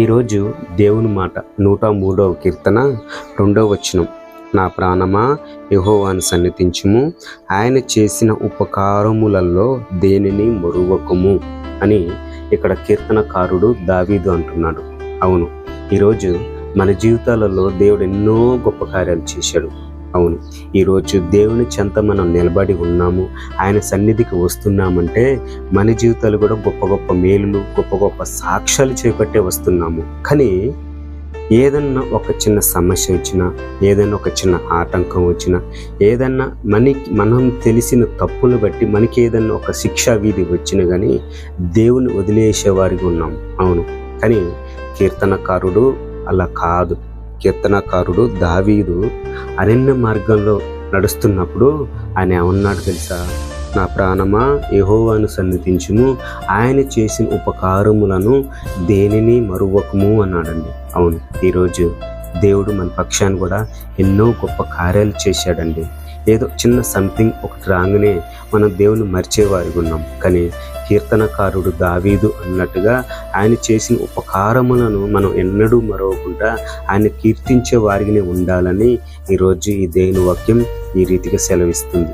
ఈరోజు దేవుని మాట నూట మూడవ కీర్తన రెండవ వచనం. నా ప్రాణమా యహోవాను సన్నిధించుము ఆయన చేసిన ఉపకారములలో దేనిని మరువకము అని ఇక్కడ కీర్తనకారుడు దావీదు అంటున్నాడు. అవును ఈరోజు మన జీవితాలలో దేవుడు ఎన్నో గొప్ప కార్యాలు చేశాడు. అవును. ఈరోజు దేవుని చెంత మనం నిలబడి ఉన్నాము. ఆయన సన్నిధికి వస్తున్నామంటే మన జీవితాలు కూడా గొప్ప గొప్ప మేలులు గొప్ప గొప్ప సాక్ష్యాలు చేపట్టే వస్తున్నాము. కానీ ఏదన్నా ఒక చిన్న సమస్య వచ్చినా ఏదైనా ఒక చిన్న ఆటంకం వచ్చినా ఏదన్నా మనకి మనం తెలిసిన తప్పులు బట్టి మనకి ఏదన్నా ఒక శిక్షా వీధి వచ్చినా కానీ దేవుని వదిలేసే వారికి ఉన్నాం. అవును. కానీ కీర్తనకారుడు అలా కాదు. కీర్తనకారుడు దావీదు అరణ్య మార్గంలో నడుస్తున్నప్పుడు ఆయన ఏమన్నాడు తెలుసా? నా ప్రాణమా యహోవాను సన్నిధించుము ఆయన చేసిన ఉపకారములను దేనిని మరువకము అన్నాడండి. అవును ఈరోజు దేవుడు మన పక్షాన్ని కూడా ఎన్నో గొప్ప కార్యాలు చేశాడండి. ఏదో చిన్న సంథింగ్ ఒకటి రాగానే మనం దేవుని మర్చేవారి ఉన్నాం. కానీ కీర్తనకారుడు దావీదు అన్నట్టుగా ఆయన చేసిన ఉపకారములను మనం ఎన్నడూ మరవకుండా ఆయన కీర్తించే వారిని ఉండాలని ఈరోజు ఈ దేవుని వాక్యం ఈ రీతిగా సెలవిస్తుంది.